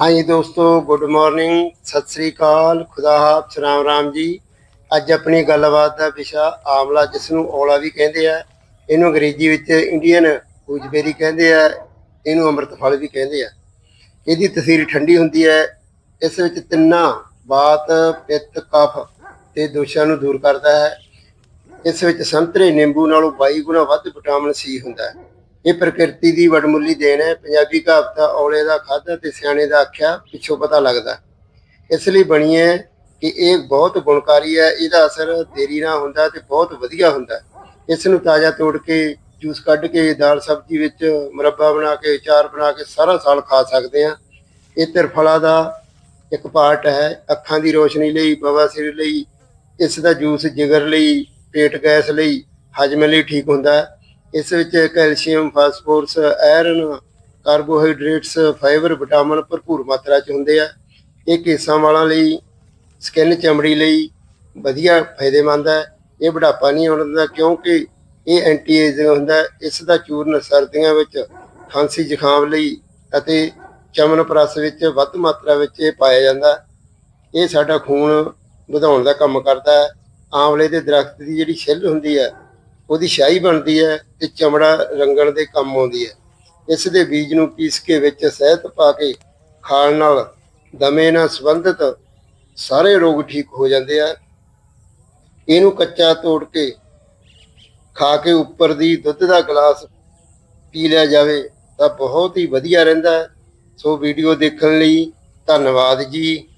ਹਾਂਜੀ ਦੋਸਤੋ good morning Sat Sri ਅਕਾਲ, ਖੁਦਾ ਹਾਫਿਜ਼ ਰਾਮ ਰਾਮ ਜੀ। ਅੱਜ ਆਪਣੀ ਗੱਲਬਾਤ ਦਾ ਵਿਸ਼ਾ ਆਮਲਾ, ਜਿਸ ਨੂੰ ਔਲਾ ਵੀ ਕਹਿੰਦੇ ਆ, ਇਹਨੂੰ ਅੰਗਰੇਜ਼ੀ ਵਿੱਚ ਇੰਡੀਅਨ ਗੂਜਬੇਰੀ ਕਹਿੰਦੇ ਆ, ਇਹਨੂੰ ਅੰਮ੍ਰਿਤਫਲ ਵੀ ਕਹਿੰਦੇ ਆ। ਇਹਦੀ ਤਸੀਰ ਠੰਡੀ ਹੁੰਦੀ ਹੈ। ਇਸ ਵਿੱਚ ਤਿੰਨਾਂ ਬਾਤ, ਪਿੱਤ, ਕਫ ਤੇ ਦੋਸ਼ਾਂ ਨੂੰ ਦੂਰ ਕਰਦਾ ਹੈ। ਇਸ ਵਿੱਚ ਸੰਤਰੇ, ਨਿੰਬੂ ਨਾਲੋਂ 22 ਗੁਣਾ ਵੱਧ ਵਿਟਾਮਿਨ ਸੀ ਹੁੰਦਾ ਹੈ। ਇਹ ਪ੍ਰਕਿਰਤੀ ਦੀ ਵਡਮੁੱਲੀ ਦੇਣ ਹੈ। ਪੰਜਾਬੀ ਕਹਾਵਤ ਔਲੇ ਦਾ ਖਾਧਾ ਤੇ ਸਿਆਣੇ ਦਾ ਆਖਿਆ, ਪਿੱਛੋਂ ਪਤਾ ਲੱਗਦਾ। ਇਸ ਲਈ ਬਣੀ ਹੈ ਕਿ ਇਹ ਬਹੁਤ ਗੁਣਕਾਰੀ ਹੈ। ਇਹਦਾ ਅਸਰ ਦੇਰੀ ਨਾਲ ਹੁੰਦਾ ਤੇ ਬਹੁਤ ਵਧੀਆ ਹੁੰਦਾ। ਇਸ ਨੂੰ ਤਾਜ਼ਾ ਤੋੜ ਕੇ, ਜੂਸ ਕੱਢ ਕੇ, ਦਾਲ ਸਬਜ਼ੀ ਵਿੱਚ ਮੁਰੱਬਾ ਬਣਾ ਕੇ, ਅਚਾਰ ਬਣਾ ਕੇ ਸਾਰਾ ਸਾਲ ਖਾ ਸਕਦੇ ਆ ਇਹ ਤਿਰਫਲਾ ਦਾ ਇੱਕ ਪਾਰਟ ਹੈ। ਅੱਖਾਂ ਦੀ ਰੋਸ਼ਨੀ ਲਈ ਬਵਾਸੀਰ ਲਈ, ਇਸ ਦਾ ਜੂਸ ਜਿਗਰ ਲਈ, ਪੇਟ ਗੈਸ ਲਈ, ਹਜਮ ਲਈ ਠੀਕ ਹੁੰਦਾ। ਹੈ ਇਸ ਵਿੱਚ calcium, phosphorus, iron, carbohydrates, fibre, vitamin ਭਰਪੂਰ ਮਾਤਰਾ 'ਚ ਹੁੰਦੇ ਆ। ਇਹ ਕੇਸਾਂ ਵਾਲਾਂ ਲਈ, ਸਕਿਨ ਚਮੜੀ ਲਈ ਵਧੀਆ ਫਾਇਦੇਮੰਦ ਹੈ। ਇਹ ਬੁਢਾਪਾ ਨਹੀਂ ਆਉਣ ਦਿੰਦਾ ਕਿਉਂਕਿ ਇਹ ਐਂਟੀ ਏਜਿੰਗ ਹੁੰਦਾ ਇਸ ਦਾ ਚੂਰਨ ਸਰਦੀਆਂ ਵਿੱਚ ਖਾਂਸੀ ਜ਼ੁਕਾਮ ਲਈ ਅਤੇ ਚਮਨਪ੍ਰਸ ਵਿੱਚ ਵੱਧ ਮਾਤਰਾ ਵਿੱਚ ਇਹ ਪਾਇਆ ਜਾਂਦਾ ਇਹ ਸਾਡਾ ਖੂਨ ਵਧਾਉਣ ਦਾ ਕੰਮ ਕਰਦਾ ਹੈ। ਆਂਵਲੇ ਦੇ ਦਰਖਤ ਦੀ ਜਿਹੜੀ ਛਿੱਲ ਹੁੰਦੀ ਹੈ ਉਹਦੀ ਸ਼ਾਈ ਬਣਦੀ ਹੈ ਤੇ ਚਮੜਾ ਰੰਗਣ ਦੇ ਕੰਮ ਆਉਂਦੀ ਹੈ। ਇਸ ਦੇ ਬੀਜ ਨੂੰ ਪੀਸ ਕੇ ਵਿੱਚ ਸਹਿਤ ਪਾ ਕੇ ਖਾਣ ਨਾਲ ਦਮੇ ਨਾਲ ਸੰਬੰਧਿਤ ਸਾਰੇ ਰੋਗ ਠੀਕ ਹੋ ਜਾਂਦੇ ਆ। ਇਹਨੂੰ ਕੱਚਾ ਤੋੜ ਕੇ ਖਾ ਕੇ ਉੱਪਰ ਦੀ ਦੁੱਧ ਦਾ ਗਲਾਸ ਪੀ ਲਿਆ ਜਾਵੇ ਤਾਂ ਬਹੁਤ ਹੀ ਵਧੀਆ ਰਹਿੰਦਾ ਹੈ। ਸੋ ਵੀਡੀਓ ਦੇਖਣ ਲਈ ਧੰਨਵਾਦ ਜੀ।